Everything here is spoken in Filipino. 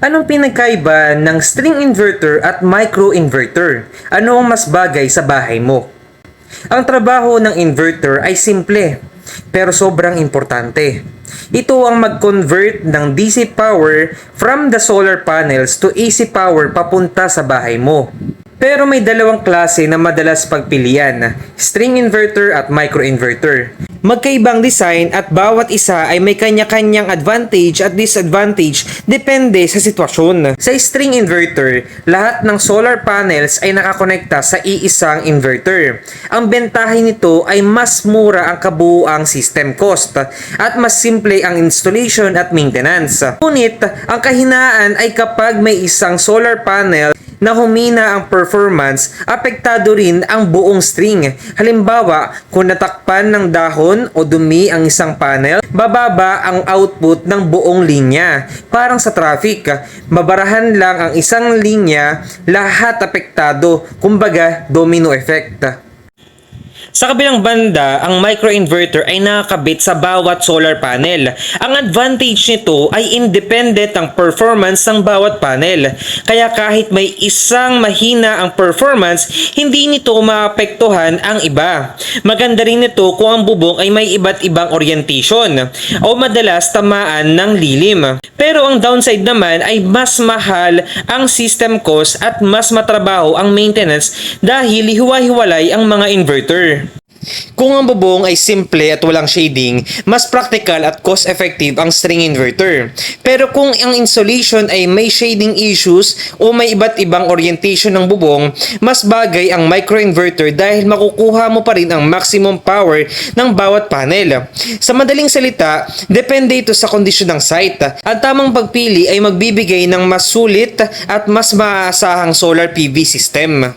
Anong pinagkaiba ng string inverter at microinverter? Ano ang mas bagay sa bahay mo? Ang trabaho ng inverter ay simple, pero sobrang importante. Ito ang mag-convert ng DC power from the solar panels to AC power papunta sa bahay mo. Pero may dalawang klase na madalas pagpilian, string inverter at microinverter. Magkaibang design at bawat isa ay may kanya-kanyang advantage at disadvantage depende sa sitwasyon. Sa string inverter, lahat ng solar panels ay nakakonekta sa iisang inverter. Ang bentahe nito ay mas mura ang kabuuang system cost at mas simple ang installation at maintenance. Ngunit, ang kahinaan ay kapag may isang solar panel na humina ang performance, apektado rin ang buong string. Halimbawa, kung natakpan ng dahon o dumi ang isang panel, bababa ang output ng buong linya. Parang sa traffic, mabarahan lang ang isang linya, lahat apektado, kumbaga domino effect. Sa kabilang banda, ang microinverter ay nakakabit sa bawat solar panel. Ang advantage nito ay independent ang performance ng bawat panel. Kaya kahit may isang mahina ang performance, hindi nito maapektuhan ang iba. Maganda rin nito kung ang bubong ay may iba't ibang orientation o madalas tamaan ng lilim. Pero ang downside naman ay mas mahal ang system cost at mas matrabaho ang maintenance dahil hiwa-hiwalay ang mga inverter. Kung ang bubong ay simple at walang shading, mas practical at cost-effective ang string inverter. Pero kung ang insulation ay may shading issues o may iba't ibang orientation ng bubong, mas bagay ang microinverter dahil makukuha mo pa rin ang maximum power ng bawat panel. Sa madaling salita, depende ito sa kondisyon ng site. Ang tamang pagpili ay magbibigay ng mas sulit at mas maaasahang solar PV system.